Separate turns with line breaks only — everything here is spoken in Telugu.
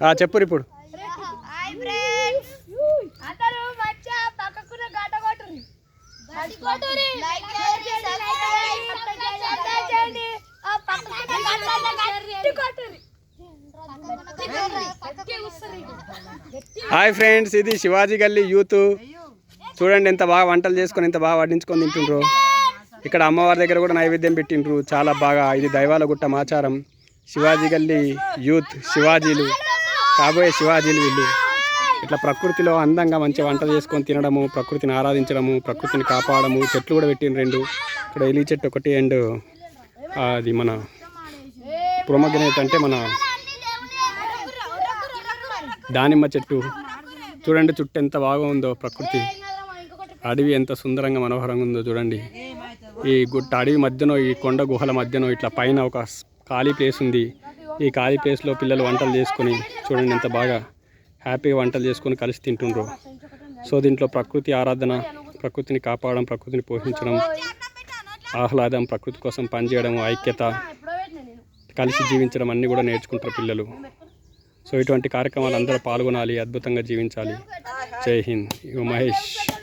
ఆ, చెప్పురు ఇప్పుడు
ఫ్రెండ్స్
హాయ్ ఫ్రెండ్స్ ఇది శివాజీ గల్లీ యూత్. చూడండి ఎంత బాగా వంటలు చేసుకొని ఎంత బాగా వడ్డించుకొని తింటుండ్రు. ఇక్కడ అమ్మవారి దగ్గర కూడా నైవేద్యం పెట్టిండ్రు. చాలా బాగా. ఇది దైవాల గుట్ట ఆచారం. శివాజీ గల్లీ యూత్ శివాజీలు. కాబోయే శివాజీలు వీళ్ళు. ఇట్లా ప్రకృతిలో అందంగా మంచి వంటలు చేసుకొని తినడము ప్రకృతిని ఆరాధించడము ప్రకృతిని కాపాడము చెట్లు కూడా పెట్టిన రెండు. ఇక్కడ ఎలి చెట్టు ఒకటి అండ్ అది మన ప్రొమగ్రనేట్ అంటే మన దానిమ్మ చెట్టు. చూడండి చుట్టూ ఎంత బాగా ఉందో ప్రకృతి. అడవి ఎంత సుందరంగా మనోహరంగా ఉందో చూడండి. ఈ గుట్ట అడవి మధ్యలో ఈ కొండ గుహల మధ్యలో ఇట్లా పైన ఒక ఖాళీ ప్లేస్ ఉంది. ఈ ఖాళీ ప్లేస్లో పిల్లలు వంటలు చేసుకొని చూడండి ఎంత బాగా హ్యాపీగా వంటలు చేసుకొని కలిసి తింటుండ్రు. సో దీంట్లో ప్రకృతి ఆరాధన ప్రకృతిని కాపాడడం ప్రకృతిని పోషించడం ఆహ్లాదం ప్రకృతి కోసం పనిచేయడం ఐక్యత కలిసి జీవించడం అన్నీ కూడా నేర్చుకుంటారు పిల్లలు. సో ఇటువంటి కార్యక్రమాలు అందరూ పాల్గొనాలి అద్భుతంగా జీవించాలి. జై హింద్. ఇగో మహేష్.